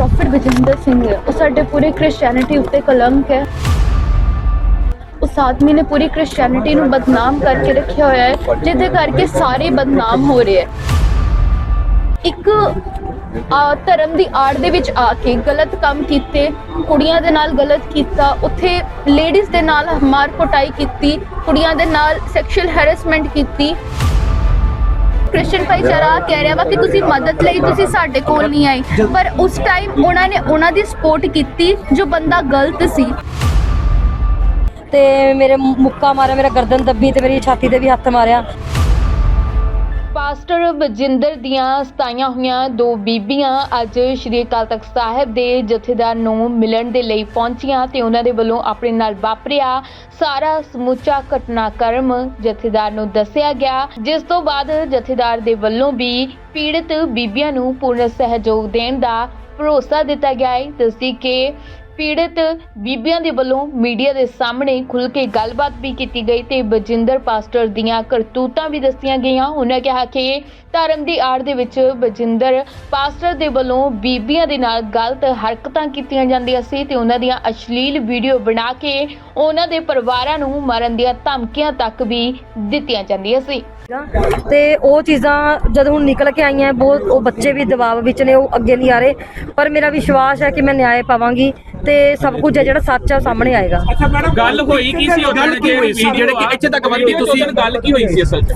ਪ੍ਰੋਫਟ ਬਜਿੰਦਰ ਸਿੰਘ ਹੈ। ਉਹ ਸਾਡੇ ਪੂਰੇ ਕ੍ਰਿਸਚੀਅਨਿਟੀ ਉੱਤੇ ਕਲੰਕ ਹੈ। ਉਸ ਆਦਮੀ ਨੇ ਪੂਰੀ ਕ੍ਰਿਸਚੀਅਨਿਟੀ ਨੂੰ ਬਦਨਾਮ ਕਰਕੇ ਰੱਖਿਆ ਹੋਇਆ ਹੈ, ਜਿਹਦੇ ਕਰਕੇ ਸਾਰੇ ਬਦਨਾਮ ਹੋ ਰਹੇ ਹੈ। ਇੱਕ ਧਰਮ ਦੀ ਆੜ ਦੇ ਵਿੱਚ ਆ ਕੇ ਗਲਤ ਕੰਮ ਕੀਤੇ, ਕੁੜੀਆਂ ਦੇ ਨਾਲ ਗਲਤ ਕੀਤਾ, ਉੱਥੇ ਲੇਡੀਜ਼ ਦੇ ਨਾਲ ਮਾਰ ਕੁਟਾਈ ਕੀਤੀ, ਕੁੜੀਆਂ ਦੇ ਨਾਲ ਸੈਕਸ਼ੂਅਲ ਹੈਰੈਸਮੈਂਟ ਕੀਤੀ। ਕ੍ਰਿਸਚੀਅਨ ਭਾਈਚਾਰਾ ਕਹਿ ਰਿਹਾ ਵਾ ਕਿ ਤੁਸੀਂ ਮਦਦ ਲਈ ਤੁਸੀਂ ਸਾਡੇ ਕੋਲ ਨਹੀਂ ਆਏ। ਪਰ ਉਸ ਟਾਈਮ ਉਹਨਾਂ ਨੇ ਉਹਨਾਂ ਦੀ ਸਪੋਰਟ ਕੀਤੀ ਜੋ ਬੰਦਾ ਗਲਤ ਸੀ। ਤੇ ਮੇਰੇ ਮੁੱਕਾ ਮਾਰਿਆ, ਮੇਰਾ ਗਰਦਨ ਦੱਬੀ ਤੇ ਮੇਰੀ ਛਾਤੀ ਤੇ ਵੀ ਹੱਥ ਮਾਰਿਆ। ਪਾਸਟਰ ਬਜਿੰਦਰ ਦੀਆਂ ਸਤਾਈਆਂ ਹੋਈਆਂ ਦੋ ਬੀਬੀਆਂ ਅੱਜ ਸ਼੍ਰੀ ਅਕਾਲ ਤਖਤ ਸਾਹਿਬ ਦੇ ਜਥੇਦਾਰ ਨੂੰ ਮਿਲਣ ਦੇ ਲਈ ਪਹੁੰਚੀਆਂ ਤੇ ਉਹਨਾਂ ਦੇ ਵੱਲੋਂ ਆਪਣੇ ਨਾਲ ਵਾਪਰਿਆ ਸਾਰਾ ਸਮੁੱਚਾ ਘਟਨਾਕ੍ਰਮ ਜਥੇਦਾਰ ਨੂੰ ਦੱਸਿਆ ਗਿਆ, ਜਿਸ ਤੋਂ ਬਾਅਦ ਜਥੇਦਾਰ ਦੇ ਵੱਲੋਂ ਵੀ ਪੀੜਤ ਬੀਬੀਆਂ ਨੂੰ ਪੂਰਨ ਸਹਿਯੋਗ ਦੇਣ ਦਾ ਭਰੋਸਾ ਦਿੱਤਾ ਗਿਆ ਹੈ। ਦੱਸੀ ਕਿ ਪੀੜਤ ਬੀਬੀਆਂ ਦੇ ਵੱਲੋਂ ਮੀਡੀਆ ਦੇ ਸਾਹਮਣੇ ਖੁੱਲ ਕੇ ਗੱਲਬਾਤ ਵੀ ਕੀਤੀ ਗਈ ਤੇ ਬਜਿੰਦਰ ਪਾਸਟਰ ਦੀਆਂ ਕਰਤੂਤਾਂ ਵੀ ਦੱਸੀਆਂ ਗਈਆਂ। ਉਹਨਾਂ ਕਿਹਾ ਕਿ ਧਰਮ ਦੀ ਆੜ ਦੇ ਵਿੱਚ ਬਜਿੰਦਰ ਪਾਸਟਰ ਦੇ ਵੱਲੋਂ ਬੀਬੀਆਂ ਦੇ ਨਾਲ ਗਲਤ ਹਰਕਤਾਂ ਕੀਤੀਆਂ ਜਾਂਦੀਆਂ ਸੀ ਤੇ ਉਹਨਾਂ ਦੀਆਂ ਅਸ਼ਲੀਲ ਵੀਡੀਓ ਬਣਾ ਕੇ ਉਹਨਾਂ ਦੇ ਪਰਿਵਾਰਾਂ ਨੂੰ ਮਾਰਨ ਦੀਆਂ ਧਮਕੀਆਂ ਤੱਕ ਵੀ ਦਿੱਤੀਆਂ ਜਾਂਦੀਆਂ ਸੀ। ਤੇ ਉਹ ਚੀਜ਼ਾਂ ਜਦ ਹੁਣ ਨਿਕਲ ਕੇ ਆਈਆਂ, ਬਹੁਤ ਉਹ ਬੱਚੇ ਵੀ ਦਬਾਅ ਵਿੱਚ ਨੇ, ਉਹ ਅੱਗੇ ਨਹੀਂ ਆ ਰਹੇ। ਪਰ ਮੇਰਾ ਵਿਸ਼ਵਾਸ ਹੈ ਕਿ ਮੈਂ ਨਿਆਂ ਪਾਵਾਂਗੀ। ਤੇ ਸਭ ਕੁਝ ਹੈ ਜਿਹੜਾ ਸੱਚ ਹੈ ਉਹ ਸਾਹਮਣੇ ਆਏਗਾ। ਗੱਲ ਹੋਈ ਕੀ ਸੀ ਹੋਈ ਸੀ? ਜਿਹੜੇ ਕਿ ਇੱਥੇ ਤੱਕ ਵਧੀ ਤੁਸੀਂ ਗੱਲ ਕੀ ਹੋਈ ਸੀ ਅਸਲ 'ਚ?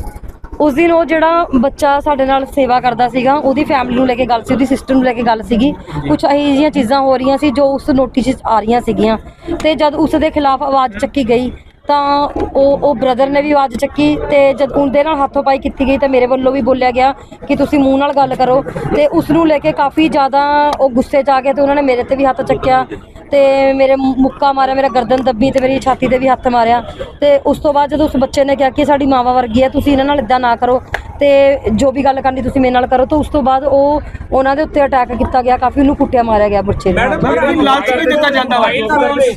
ਉਸ ਦਿਨ ਉਹ ਜਿਹੜਾ ਬੱਚਾ ਸਾਡੇ ਨਾਲ ਸੇਵਾ ਕਰਦਾ ਸੀਗਾ ਉਹਦੀ ਫੈਮਿਲੀ ਨੂੰ ਲੈ ਕੇ ਗੱਲ ਸੀ ਉਹਦੀ ਸਿਸਟਰ ਨੂੰ ਲੈ ਕੇ ਗੱਲ ਸੀਗੀ। ਕੁਝ ਇਹੋ ਜਿਹੀਆਂ ਚੀਜ਼ਾਂ ਹੋ ਰਹੀਆਂ ਸੀ ਜੋ ਉਸ ਨੋਟਿਸ 'ਚ ਆ ਰਹੀਆਂ ਸੀਗੀਆਂ। ਤੇ ਜਦ ਉਸ ਦੇ ਖਿਲਾਫ ਆਵਾਜ਼ ਚੱਕੀ ਗਈ ਤਾਂ ਉਹ ਉਹ ਬ੍ਰਦਰ ਨੇ ਵੀ ਆਵਾਜ਼ ਚੱਕੀ ਤੇ ਜਦ ਉਹਦੇ ਨਾਲ ਹੱਥੋਂ ਪਾਈ ਕੀਤੀ ਗਈ ਤਾਂ ਮੇਰੇ ਵੱਲੋਂ ਵੀ ਬੋਲਿਆ ਗਿਆ ਕਿ ਤੁਸੀਂ ਮੂੰਹ ਨਾਲ ਗੱਲ ਕਰੋ ਤੇ ਉਸ ਨੂੰ ਲੈ ਕੇ ਕਾਫੀ ਜ਼ਿਆਦਾ ਉਹ ਗੁੱਸੇ 'ਚ ਆ ਗਏ ਤੇ ਉਹਨਾਂ ਨੇ ਮੇਰੇ ਤੇ ਵੀ ਹੱਥ ਚੱਕਿਆ ਤੇ ਮੇਰੇ ਮੁੱਕਾ ਮਾਰਿਆ, ਮੇਰਾ ਗਰਦਨ ਦੱਬੀ ਤੇ ਮੇਰੀ ਛਾਤੀ ਤੇ ਵੀ ਹੱਥ ਮਾਰਿਆ ਤੇ ਉਸ ਤੋਂ ਬਾਅਦ ਜਦੋਂ ਉਸ ਬੱਚੇ ਨੇ ਕਿਹਾ ਕਿ ਸਾਡੀ ਮਾਵਾ ਵਰਗੀ ਹੈ, ਤੁਸੀਂ ਇਹਨਾਂ ਨਾਲ ਇਦਾਂ ਨਾ ਕਰੋ ਤੇ ਜੋ ਵੀ ਗੱਲ ਕਰਨੀ ਤੁਸੀਂ ਮੇਰੇ ਨਾਲ ਕਰੋ ਤਾਂ ਉਸ ਤੋਂ ਬਾਅਦ ਉਹ ਉਹਨਾਂ ਦੇ ਉੱਤੇ ਅਟੈਕ ਕੀਤਾ ਗਿਆ ਕਾਫੀ ਉਹਨੂੰ ਕੁੱਟਿਆ ਮਾਰਿਆ ਗਿਆ ਬੱਚੇ ਨੂੰ। ਮੈਡਮ ਲਾਲਚ ਵੀ ਦਿੱਤਾ ਜਾਂਦਾ ਵਾ।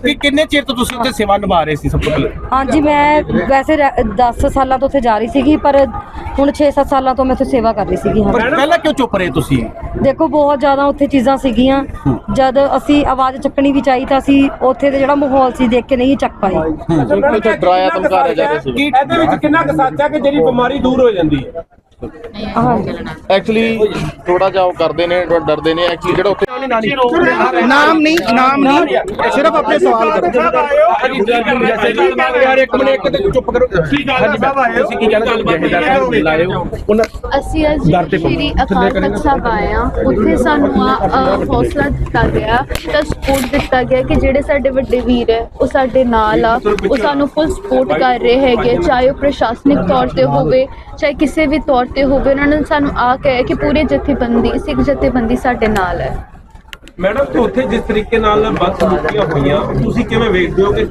ਕਿ ਕਿੰਨੇ ਚਿਰ ਤੋਂ ਤੁਸੀਂ ਉੱਥੇ ਸੇਵਾ ਨਿਭਾ ਰਹੇ ਸੀ ਸਭ ਤੋਂ ਪਹਿਲੇ? ਹਾਂਜੀ ਮੈਂ ਵੈਸੇ 10 ਸਾਲਾਂ ਤੋਂ ਉੱਥੇ ਜਾ ਰਹੀ ਸੀਗੀ ਪਰ ਹੁਣ 6-7 ਸਾਲਾਂ ਤੋਂ ਮੈਂ ਉੱਥੇ ਸੇਵਾ ਕਰ ਰਹੀ ਸੀਗੀ ਹਾਂ। ਪਰ ਪਹਿਲਾਂ ਕਿਉਂ ਚੁੱਪ ਰਹੇ ਤੁਸੀਂ? ਦੇਖੋ ਬਹੁਤ ਜ਼ਿਆਦਾ ਉੱਥੇ ਚੀਜ਼ਾਂ ਸੀਗੀਆਂ। ਜਦ ਅਸੀਂ ਆਵਾਜ਼ ਚੱਕਣੀ ਵੀ ਚਾਹੀ ਤਾਂ ਅਸੀਂ ਉੱਥੇ ਦੇ ਜਿਹੜਾ ਮਾਹੌਲ ਸੀ ਦੇਖ ਕੇ ਨਹੀਂ ਚੱਕ ਪਾਏ। ਡਰਾਇਆ ਧਮਕਾਇਆ ਜਾ ਰਿਹਾ ਸੀ। ਇਹਦੇ ਵਿੱਚ ਕਿੰਨਾ ਕੁ ਸੱਚ ਹੈ ਕਿ ਜਿਹੜੀ ਬਿਮਾਰੀ ਦੂਰ ਹੋ ਜਾਂਦੀ ਹੈ? ਐਕਚੁਅਲੀ ਥੋੜਾ ਜਿਹਾ ਉਹ ਕਰਦੇ ਨੇ ਡਰਦੇ ਨੇ। ਐਕਚੁਅਲੀ ਜਿਹੜਾ ਉੱਥੇ ਨਾਮ ਨਹੀਂ ਨਾਮ ਨਹੀਂ। ਸਿਰਫ ਆਪਣੇ ਸਵਾਲ ਕਰੋ ਯਾਰ ਇੱਕ ਮਿੰਟ ਇੱਕ ਤੇ ਚੁੱਪ ਕਰੋ। ਕੀ ਗੱਲ ਸਾਹਿਬ ਆਏ ਤੁਸੀਂ ਕੀ ਕਹਿਣਾ ਗੱਲਬਾਤ ਲਾਏ ਹੋ? ਉਹਨਾਂ ਅਸੀਂ ਅੱਜ ਸ਼੍ਰੀ ਅਕਾਲ ਤਖਤ ਸਾਹਿਬ ਆਏ ਹਾਂ। ਉੱਥੇ ਸਾਨੂੰ ਆ ਹੌਸਲਾ ਦਿੱਤਾ ਗਿਆ ਤਾਂ ਸਪੋਰਟ ਦਿੱਤਾ ਗਿਆ ਕਿ ਜਿਹੜੇ ਸਾਡੇ ਵੱਡੇ ਵੀਰ ਹੈ ਉਹ ਸਾਡੇ ਨਾਲ ਆ। ਉਹ ਸਾਨੂੰ ਫੁੱਲ ਸਪੋਰਟ ਕਰ ਰਹੇ ਹੈਗੇ ਚਾਹੇ ਉਹ ਪ੍ਰਸ਼ਾਸਨਿਕ ਤੌਰ ਤੇ ਹੋਵੇ ਚਾਹੇ ਕਿਸੇ ਵੀ ਤੌਰ ਤੇ ਹੋਵੇ ਉਹਨਾਂ ਨੇ ਸਾਨੂੰ ਆ ਕਹਿ ਕਿ ਪੂਰੇ ਜਥੇਬੰਦੀ ਸਿੱਖ ਜਥੇਬੰਦੀ ਸਾਡੇ ਨਾਲ ਹੈ। ਮੈਡਮ ਤੇ ਉੱਥੇ ਜਿਸ ਤਰੀਕੇ ਨਾਲ ਬਦਸਲੂਕੀਆਂ ਹੋਈਆਂ ਤੁਸੀਂ ਕਿਵੇਂ ਵੇਖਦੇ ਹੋ ਕਿ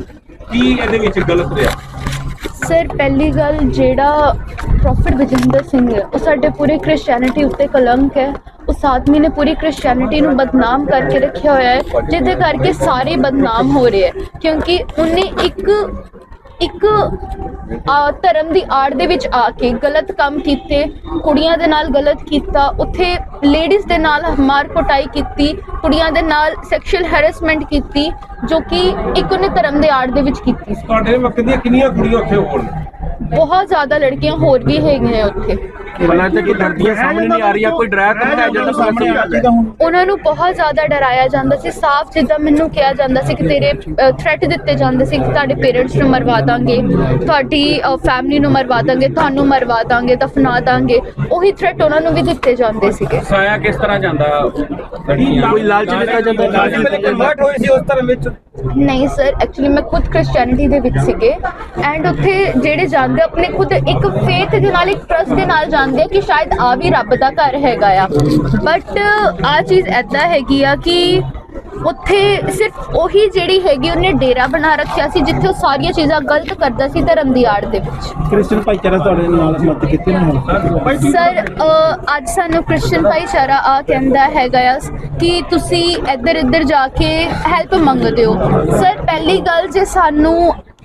ਕੀ ਇਹਦੇ ਵਿੱਚ ਗਲਤ ਰਿਹਾ? ਸਰ ਪਹਿਲੀ ਗੱਲ ਜਿਹੜਾ ਪ੍ਰੋਫਟ ਬਜਿੰਦਰ ਸਿੰਘ ਹੈ ਉਹ ਸਾਡੇ ਪੂਰੇ ਕ੍ਰਿਸਚੀਅਨਿਟੀ ਉੱਤੇ ਕਲੰਕ ਹੈ। ਉਸ ਆਦਮੀ ਨੇ ਪੂਰੀ ਕ੍ਰਿਸਚੀਅਨਿਟੀ ਨੂੰ ਬਦਨਾਮ ਕਰਕੇ ਰੱਖਿਆ ਹੋਇਆ ਹੈ ਜਿਹਦੇ ਕਰਕੇ ਸਾਰੇ ਬਦਨਾਮ ਹੋ ਰਹੇ ਹੈ। ਕਿਉਂਕਿ ਉਹਨੇ ਇੱਕ ਇੱਕ ਧਰਮ ਦੀ ਆੜ ਦੇ ਵਿੱਚ ਆ ਕੇ ਗਲਤ ਕੰਮ ਕੀਤੇ ਕੁੜੀਆਂ ਦੇ ਨਾਲ ਗਲਤ ਕੀਤਾ ਉੱਥੇ ਲੇਡੀਜ਼ ਦੇ ਨਾਲ ਮਾਰ ਕੁਟਾਈ ਕੀਤੀ ਕੁੜੀਆਂ ਦੇ ਨਾਲ ਸੈਕਸ਼ੂਅਲ ਹੈਰੈਸਮੈਂਟ ਕੀਤੀ ਜੋ ਕਿ ਇੱਕ ਉਹਨੇ ਧਰਮ ਦੇ ਆੜ ਦੇ ਵਿੱਚ ਕੀਤੀ। ਸੀ ਤੁਹਾਡੇ ਵਕਤ ਦੀਆਂ ਕਿੰਨੀਆਂ ਕੁੜੀਆਂ ਉੱਥੇ ਹੋਣ? ਬਹੁਤ ਜ਼ਿਆਦਾ ਲੜਕੀਆਂ ਹੋਰ ਵੀ ਹੈਗੀਆਂ ਉੱਥੇ। ਉਹਨਾਂ ਤੇ ਕੋਈ ਲੜਕੀਆਂ ਸਾਹਮਣੇ ਨਹੀਂ ਆ ਰਹੀਆਂ ਕੋਈ ਡਰਾਇਆ ਧਮਕਾਇਆ ਜਾਂਦਾ ਸਾਹਮਣੇ ਆ ਹੁਣ ਉਹਨਾਂ ਨੂੰ ਬਹੁਤ ਜ਼ਿਆਦਾ ਡਰਾਇਆ ਜਾਂਦਾ ਸੀ ਸਾਫ਼ ਜਿੱਦਾਂ ਮੈਨੂੰ ਕਿਹਾ ਜਾਂਦਾ ਸੀ ਕਿ ਤੇਰੇ ਥ੍ਰੈਟ ਦਿੱਤੇ ਜਾਂਦੇ ਸੀ ਕਿ ਤੁਹਾਡੇ ਪੇਰੈਂਟਸ ਨੂੰ ਮਰਵਾ ਦਾਂਗੇ ਤੁਹਾਡੀ ਫੈਮਿਲੀ ਨੂੰ ਮਰਵਾ ਦਾਂਗੇ ਤੁਹਾਨੂੰ ਮਰਵਾ ਦਾਂਗੇ ਦਫਨਾ ਦਾਂਗੇ ਉਹੀ ਥ੍ਰੈਟ ਉਹਨਾਂ ਨੂੰ ਵੀ ਦਿੱਤੇ ਜਾਂਦੇ ਸੀਗੇ। ਸਾਇਆ ਕਿਸ ਤਰ੍ਹਾਂ ਜਾਂਦਾ ਕੋਈ ਲਾਲਚ ਦਿੱਤਾ ਜਾਂਦਾ? ਕਨਵਰਟ ਹੋਏ ਸੀ ਉਸ ਧਰਮ ਵਿੱਚ? ਨਹੀਂ ਸਰ ਐਕਚੁਅਲੀ ਮੈਂ ਖੁਦ ਕ੍ਰਿਸਚੀਅਨਿਟੀ ਦੇ ਵਿੱਚ ਸੀਗੇ ਐਂਡ ਉੱਥੇ ਜਿਹੜੇ ਜਾਂਦੇ ਆਪਣੇ ਖੁਦ ਇੱਕ ਫੇਥ ਦੇ ਨਾਲ ਇੱਕ ਟਰਸਟ ਦੇ ਨਾਲ ਜਾਂਦੇ ਆ ਕਿ ਸ਼ਾਇਦ ਆ ਵੀ ਰੱਬ ਦਾ ਘਰ ਹੈਗਾ ਆ। ਬਟ ਆ ਚੀਜ਼ ਐਦਾਂ ਹੈਗੀ ਆ ਕਿ ਉੱਥੇ ਸਿਰਫ ਉਹੀ ਜਿਹੜੀ ਹੈਗੀ ਉਹਨੇ ਡੇਰਾ ਬਣਾ ਰੱਖਿਆ ਸੀ ਜਿੱਥੇ ਉਹ ਸਾਰੀਆਂ ਚੀਜ਼ਾਂ ਗਲਤ ਕਰਦਾ ਸੀ ਧਰਮ ਦੀ ਆੜ ਦੇ ਵਿੱਚ। ਕ੍ਰਿਸਚੀਅਨ ਭਾਈਚਾਰਾ ਤੁਹਾਡੇ ਨਾਲ ਮਦਦ ਕੀਤੀ ਨਾ ਸਰ ਅੱਜ ਸਾਨੂੰ ਕ੍ਰਿਸਚੀਅਨ ਭਾਈਚਾਰਾ ਆ ਕਹਿੰਦਾ ਹੈਗਾ ਆ ਕਿ ਤੁਸੀਂ ਇੱਧਰ ਇੱਧਰ ਜਾ ਕੇ ਹੈਲਪ ਮੰਗਦੇ ਹੋ। ਸਰ ਪਹਿਲੀ ਗੱਲ ਜੇ ਸਾਨੂੰ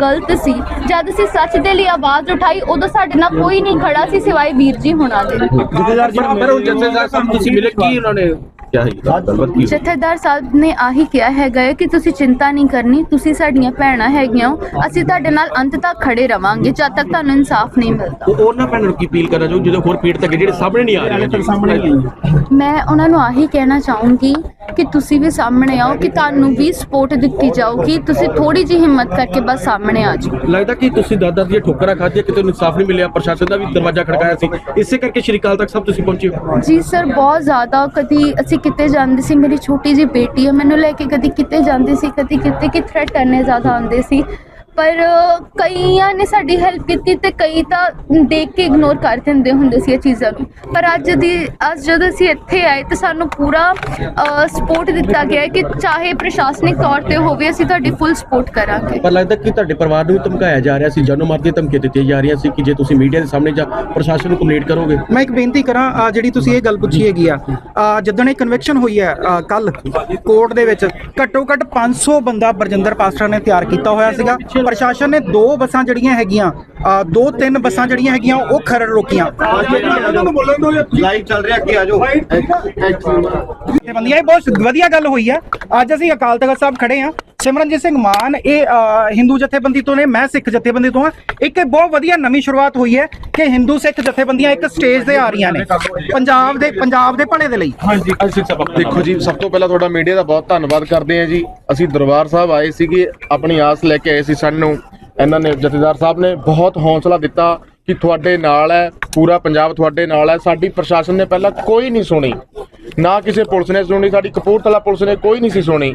ਗਲਤ ਸੀ। ਜਦ ਅਸੀਂ ਸੱਚ ਦੇ ਲਈ ਆਵਾਜ਼ ਉਠਾਈ ਉਦੋਂ ਸਾਡੇ ਨਾਲ ਕੋਈ ਨਹੀਂ ਖੜਾ ਸੀ ਸਿਵਾਏ ਵੀਰ ਜੀ ਹੁਣਾਂ ਦੇ। ਜਥੇਦਾਰ ਜੀ ਪਰ ਉਹ ਜਥੇਦਾਰ ਸਾਹਿਬ ਤੁਸੀਂ ਮਿਲੇ ਕੀ ਉਹਨਾਂ ਨੇ ਕਿਹਾ ਹੈ ਗੱਲਬਾਤ ਕੀ ਜਥੇਦਾਰ ਸਾਹਿਬ ਨੇ ਆਹੀ ਕਿਹਾ ਹੈਗਾ ਹੈ ਕਿ ਤੁਸੀਂ ਚਿੰਤਾ ਨਹੀਂ ਕਰਨੀ ਤੁਸੀਂ ਸਾਡੀਆਂ ਭੈਣਾਂ ਹੈਗੀਆਂ ਹੋ ਅਸੀਂ ਤੁਹਾਡੇ ਨਾਲ ਅੰਤ ਤੱਕ ਖੜੇ ਰਵਾਂਗੇ ਜਦ ਤੱਕ ਤੁਹਾਨੂੰ ਇਨਸਾਫ ਨਹੀਂ ਮਿਲਦਾ। ਉਹ ਉਹਨਾਂ ਭੈਣਾਂ ਨੂੰ ਕੀ ਅਪੀਲ ਕਰਨਾ ਚਾਹੋ ਜਿਹੜੇ ਹੋਰ ਪੀੜ ਤੱਕ ਜਿਹੜੇ ਸਾਹਮਣੇ ਨਹੀਂ ਆ ਰਹੇ ਮੈਂ ਉਹਨਾਂ ਨੂੰ ਆਹੀ ਕਹਿਣਾ ਚਾਹੂੰਗੀ ਕਿ ਤੁਸੀਂ ਵੀ ਸਾਹਮਣੇ ਆਓ ਕਿ ਤੁਹਾਨੂੰ ਵੀ ਸਪੋਰਟ ਦਿੱਤੀ ਜਾਊਗੀ। ਤੁਸੀਂ ਥੋੜੀ ਜਿਹੀ ਹਿੰਮਤ ਕਰਕੇ ਬਸ ਸਾਹਮਣੇ ਆ ਜਾਓ। ਲੱਗਦਾ ਕਿ ਤੁਸੀਂ ਦਾਦਾ ਦੀਆਂ ਠੋਕਰਾਂ ਖਾਧੀਆਂ ਕਿਤੇ ਇਨਸਾਫ ਨਹੀਂ ਮਿਲਿਆ ਪ੍ਰਸ਼ਾਸਨ ਦਾ ਵੀ ਦਰਵਾਜ਼ਾ ਖੜਕਾਇਆ ਸੀ। ਇਸੇ ਕਰਕੇ ਸ਼੍ਰੀ ਅਕਾਲ ਤੱਕ ਸਭ ਤੁਸੀਂ ਪਹੁੰਚੇ ਹੋ। ਜੀ ਸਰ ਬਹੁਤ ਜ਼ਿਆਦਾ ਕਦੀ ਅਸੀਂ ਕਿਤੇ ਜਾਂਦੀ ਸੀ, ਮੇਰੀ ਛੋਟੀ ਜੀ ਬੇਟੀ ਹੈ, ਮੈਨੂੰ ਲੈ ਕੇ ਕਦੀ ਕਿਤੇ ਜਾਂਦੇ ਸੀ, ਕਦੀ ਕਿਤੇ ਕਿ ਥ੍ਰੈਟ ਕਰਨੇ ਜ਼ਿਆਦਾ ਆਉਂਦੇ ਸੀ। ਪਰ ਕਈਆਂ ਨੇ ਸਾਡੀ ਹੈਲਪ ਕੀਤੀ ਤੇ ਕਈ ਤਾਂ ਦੇਖ ਕੇ ਇਗਨੋਰ ਕਰ ਦਿੰਦੇ ਹੁੰਦੇ ਸੀ ਇਹ ਚੀਜ਼ਾਂ ਨੂੰ। ਪਰ ਅੱਜ ਦੀ ਅੱਜ ਜਦੋਂ ਅਸੀਂ ਇੱਥੇ ਆਏ ਤਾਂ ਸਾਨੂੰ ਪੂਰਾ ਸਪੋਰਟ ਦਿੱਤਾ ਗਿਆ ਹੈ ਕਿ ਚਾਹੇ ਪ੍ਰਸ਼ਾਸਨਿਕ ਤੌਰ ਤੇ ਹੋਵੇ ਅਸੀਂ ਤੁਹਾਡੀ ਫੁੱਲ ਸਪੋਰਟ ਕਰਾਂਗੇ। ਪਰ ਲੱਗਦਾ ਕਿ ਤੁਹਾਡੇ ਪਰਿਵਾਰ ਨੂੰ ਵੀ ਧਮਕਾਇਆ ਜਾ ਰਿਹਾ ਸੀ ਜਾਨੋਂ ਮਾਰ ਦੀਆਂ ਧਮਕੀਆਂ ਦਿੱਤੀਆਂ ਜਾ ਰਹੀਆਂ ਸੀ ਕਿ ਜੇ ਤੁਸੀਂ ਮੀਡੀਆ ਦੇ ਸਾਹਮਣੇ ਜਾਂ ਪ੍ਰਸ਼ਾਸਨ ਨੂੰ ਕੰਪਲੇਂਟ ਕਰੋਗੇ? ਮੈਂ ਇੱਕ ਬੇਨਤੀ ਕਰਾਂ ਜਿਹੜੀ ਤੁਸੀਂ ਇਹ ਗੱਲ ਪੁੱਛੀ ਹੈਗੀ ਆ ਜਿੱਦਣ ਇਹ ਕਨਵੈਕਸ਼ਨ ਹੋਈ ਹੈ ਕੱਲ ਕੋਰਟ ਦੇ ਵਿੱਚ ਘੱਟੋ ਘੱਟ 500 ਬੰਦਾ ਬਰਜਿੰਦਰ ਪਾਸਟਰ ਨੇ ਤਿਆਰ ਕੀਤਾ ਹੋਇਆ ਸੀਗਾ। ਪ੍ਰਸ਼ਾਸਨ ਨੇ ਦੋ ਬੱਸਾਂ ਜਿਹੜੀਆਂ ਹੈਗੀਆਂ ਦੋ ਤਿੰਨ ਬੱਸਾਂ ਜਿਹੜੀਆਂ ਹੈਗੀਆਂ ਉਹ ਖਰੜ ਰੋਕੀਆਂ। ਲਾਈਵ ਚੱਲ ਰਿਹਾ ਅੱਗੇ ਆ ਜਾਓ। ਬੰਦੀਆਂ ਇਹ ਬਹੁਤ ਵਧੀਆ ਗੱਲ ਹੋਈ ਹੈ ਅੱਜ ਅਸੀਂ ਅਕਾਲ ਤਖਤ ਸਾਹਿਬ ਖੜੇ ਆ। ਸਿਮਰਨਜੀਤ ਸਿੰਘ ਮਾਨ ਇਹ ਹਿੰਦੂ ਜਥੇਬੰਦੀ ਤੋਂ ਨੇ ਮੈਂ ਸਿੱਖ ਜਥੇਬੰਦੀ ਤੋਂ ਆ ਇੱਕ ਇਹ ਬਹੁਤ ਵਧੀਆ ਨਵੀਂ ਸ਼ੁਰੂਆਤ ਹੋਈ ਹੈ ਕਿ ਹਿੰਦੂ ਸਿੱਖ ਜਥੇਬੰਦੀਆਂ ਇੱਕ ਸਟੇਜ ਤੇ ਆ ਰਹੀਆਂ ਨੇ ਪੰਜਾਬ ਦੇ ਪੰਜਾਬ ਦੇ ਭਲੇ ਦੇ ਲਈ। ਹਾਂਜੀ ਦੇਖੋ ਜੀ ਸਭ ਤੋਂ ਪਹਿਲਾਂ ਤੁਹਾਡਾ ਮੀਡੀਆ ਦਾ ਬਹੁਤ ਧੰਨਵਾਦ ਕਰਦੇ ਹਾਂ ਜੀ। ਅਸੀਂ ਦਰਬਾਰ ਸਾਹਿਬ ਆਏ ਸੀਗੇ ਆਪਣੀ ਆਸ ਲੈ ਕੇ ਆਏ ਸੀ ਸਾਨੂੰ। ਇਹਨਾਂ ਨੇ ਜਥੇਦਾਰ ਸਾਹਿਬ ਨੇ ਬਹੁਤ ਹੌਸਲਾ ਦਿੱਤਾ ਕਿ ਤੁਹਾਡੇ ਨਾਲ ਹੈ ਪੂਰਾ ਪੰਜਾਬ ਤੁਹਾਡੇ ਨਾਲ ਹੈ। ਸਾਡੀ ਪ੍ਰਸ਼ਾਸਨ ਨੇ ਪਹਿਲਾਂ ਕੋਈ ਨਹੀਂ ਸੁਣੀ। ਨਾ ਕਿਸੇ ਪੁਲਿਸ ਨੇ ਸੁਣੀ ਸਾਡੀ ਕਪੂਰਥਲਾ ਪੁਲਿਸ ਨੇ ਕੋਈ ਨਹੀਂ ਸੀ ਸੁਣੀ।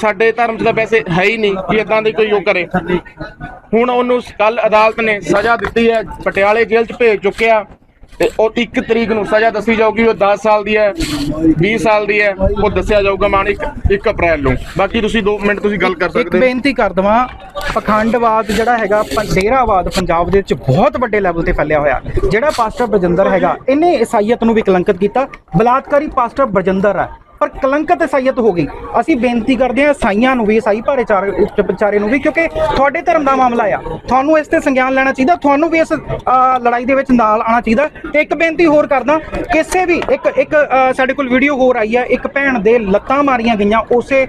ਸਾਡੇ ਧਰਮ 'ਚ ਤਾਂ ਵੈਸੇ ਹੈ ਹੀ ਨਹੀਂ ਕਿ ਇਦਾਂ ਦੀ ਕੋਈ ਉਹ ਕਰੇ। ਹੁਣ ਉਹਨੂੰ ਕੱਲ ਅਦਾਲਤ ਨੇ ਸਜ਼ਾ ਦਿੱਤੀ ਹੈ ਪਟਿਆਲੇ ਜੇਲ੍ਹ 'ਚ ਭੇਜ ਚੁੱਕਿਆ ਤੇ ਉਹ 1 ਤਰੀਕ ਨੂੰ ਸਜ਼ਾ ਦੱਸੀ ਜਾਊਗੀ ਉਹ 10 ਸਾਲ ਦੀ ਹੈ 20 ਸਾਲ ਦੀ ਹੈ ਉਹ ਦੱਸਿਆ ਜਾਊਗਾ ਮਾਨ 1 1 ਅਪ੍ਰੈਲ ਨੂੰ। ਬਾਕੀ ਤੁਸੀਂ 2 ਮਿੰਟ ਤੁਸੀਂ ਗੱਲ ਕਰ ਸਕਦੇ ਹੋ। ਬੇਨਤੀ ਕਰ ਦਵਾਂ ਪਖੰਡਵਾਦ ਜਿਹੜਾ ਹੈਗਾ ਪ- ਡੇਰਾਵਾਦ ਪੰਜਾਬ ਦੇ ਵਿੱਚ ਬਹੁਤ ਵੱਡੇ ਲੈਵਲ ਤੇ ਫੈਲਿਆ ਹੋਇਆ। ਜਿਹੜਾ ਪਾਸਟਰ ਬਰਜਿੰਦਰ ਹੈਗਾ ਇਹਨੇ ਈਸਾਈਅਤ ਨੂੰ ਵੀ ਕਲੰਕਿਤ ਕੀਤਾ। ਬਲਾਤਕਾਰੀ ਪਾਸਟਰ ਬਰਜਿੰਦਰ ਹੈ। ਪਰ ਕਲੰਕਤ ਈਸਾਈਅਤ ਹੋ ਗਈ। ਅਸੀਂ ਬੇਨਤੀ ਕਰਦੇ ਹਾਂ ਈਸਾਈਆਂ ਨੂੰ ਵੀ ਈਸਾਈ ਭਾਈਚਾਰੇ ਵਿਚਾਰੇ ਨੂੰ ਵੀ ਕਿਉਂਕਿ ਤੁਹਾਡੇ ਧਰਮ ਦਾ ਮਾਮਲਾ ਆ। ਤੁਹਾਨੂੰ ਇਸ ਤੇ ਸੰਗਿਆਨ ਲੈਣਾ ਚਾਹੀਦਾ ਤੁਹਾਨੂੰ ਵੀ ਇਸ ਲੜਾਈ ਦੇ ਵਿੱਚ ਨਾਲ ਆਉਣਾ ਚਾਹੀਦਾ। ਤੇ ਇੱਕ ਬੇਨਤੀ ਹੋਰ ਕਰਦਾ ਕਿਸੇ ਵੀ ਇੱਕ ਇੱਕ ਸਾਡੇ ਕੋਲ ਵੀਡੀਓ ਹੋਰ ਆਈ ਹੈ ਇੱਕ ਭੈਣ ਦੇ ਲੱਤਾਂ ਮਾਰੀਆਂ ਗਈਆਂ ਉਸੇ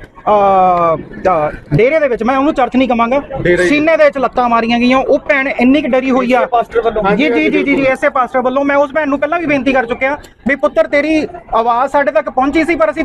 ਡੇਰੇ ਦੇ ਵਿੱਚ। ਮੈਂ ਉਹਨੂੰ ਚਰਚ ਨਹੀਂ ਕਵਾਂਗਾ। ਸੀਨੇ ਦੇ ਵਿੱਚ ਲੱਤਾਂ ਮਾਰੀਆਂ ਗਈਆਂ ਉਹ ਭੈਣ ਇੰਨੀ ਕੁ ਡਰੀ ਹੋਈ ਆ। ਜੀ ਜੀ ਜੀ ਜੀ ਐਸੇ ਪਾਸਟਰ ਵੱਲੋਂ। ਮੈਂ ਉਸ ਭੈਣ ਨੂੰ ਪਹਿਲਾਂ ਵੀ ਬੇਨਤੀ ਕਰ ਚੁੱਕਿਆ ਵੀ ਪੁੱਤਰ ਤੇਰੀ ਆਵਾਜ਼ ਸਾਡੇ ਤੱਕ ਪਹੁੰਚੀ ਸੀ ਪਰ ਅਸੀਂ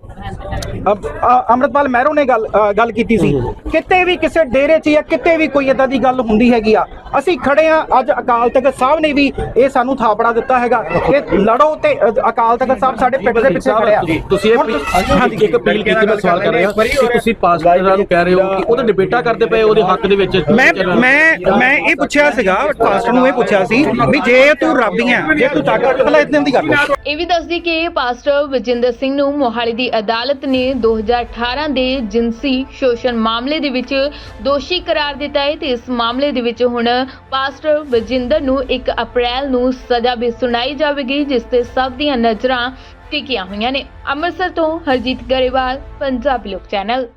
ਅੰਮ੍ਰਿਤਪਾਲ ਮਹਿਰੋ ਨੇ ਗੱਲ ਗੱਲ ਕੀਤੀ ਸੀ। ਕਿਤੇ ਵੀ ਕਿਸੇ ਡੇਰੇ 'ਚ ਜਾਂ ਕਿਤੇ ਵੀ ਕੋਈ ਇਦਾਂ ਦੀ ਗੱਲ ਹੁੰਦੀ ਹੈਗੀ ਆ ਅਸੀਂ ਖੜੇ ਆ ਅੱਜ ਅਕਾਲ ਤਖਤ ਸਾਹਿਬ ਨੇ ਵੀ ਇਹ ਸਾਨੂੰ ਥਾਪੜਾ ਦਿੱਤਾ ਹੈਗਾ। ਕਿ ਲੜੋ ਤੇ ਅਕਾਲ ਤਖਤ ਸਾਹਿਬ ਸਾਡੇ ਪਿੱਠ ਦੇ ਪਿੱਛੇ ਖੜੇ ਆ। ਤੁਸੀਂ ਇੱਕ ਅਪੀਲ ਕੀਤੀ ਮੈਂ ਸਵਾਲ ਕਰ ਰਿਹਾ ਕਿ ਤੁਸੀਂ ਪਾਸਟਰਾਂ ਨੂੰ ਕਹਿ ਰਹੇ ਹੋ ਕਿ ਉਹਦੇ ਡਿਬੇਟਾ ਕਰਦੇ ਪਏ ਉਹਦੇ ਹੱਕ ਦੇ ਵਿੱਚ ਮੈਂ ਮੈਂ ਮੈਂ ਇਹ ਪੁੱਛਿਆ ਸੀਗਾ ਪਾਸਟਰ ਨੂੰ ਇਹ ਪੁੱਛਿਆ ਸੀ ਵੀ ਜੇ ਤੂੰ ਰੱਬ ਆ ਜੇ ਤੂੰ ਤਾਕਤ ਭਲਾ ਇਦਾਂ ਦੀ ਗੱਲ ਇਹ ਵੀ ਦੱਸਦੀ ਕਿ ਪਾਸਟਰ ਵਜਿੰਦਰ ਸਿੰਘ ਨੂੰ ਮੋਹਾਲੀ ਦੀ ਅਦਾਲਤ ਨੇ 2018 ਦੇ ਜਿੰਸੀ ਸ਼ੋਸ਼ਣ ਮਾਮਲੇ ਦੇ ਵਿੱਚ ਦੋਸ਼ੀ ਕਰਾਰ ਦਿੱਤਾ ਹੈ ਤੇ ਇਸ ਮਾਮਲੇ ਦੇ ਵਿੱਚ ਹੁਣ ਪਾਸਟਰ ਵਜਿੰਦਰ ਨੂੰ 1 ਅਪ੍ਰੈਲ ਨੂੰ ਸਜ਼ਾ ਵੀ ਸੁਣਾਈ ਜਾਵੇਗੀ, ਜਿਸ ਤੇ ਸਭ ਦੀਆਂ ਨਜ਼ਰਾਂ ਟਿਕੀਆਂ ਹੋਈਆਂ ਨੇ। ਅੰਮ੍ਰਿਤਸਰ ਤੋਂ ਹਰਜੀਤ ਗਰੇਵਾਲ, ਪੰਜਾਬ ਲੋਕ ਚੈਨਲ।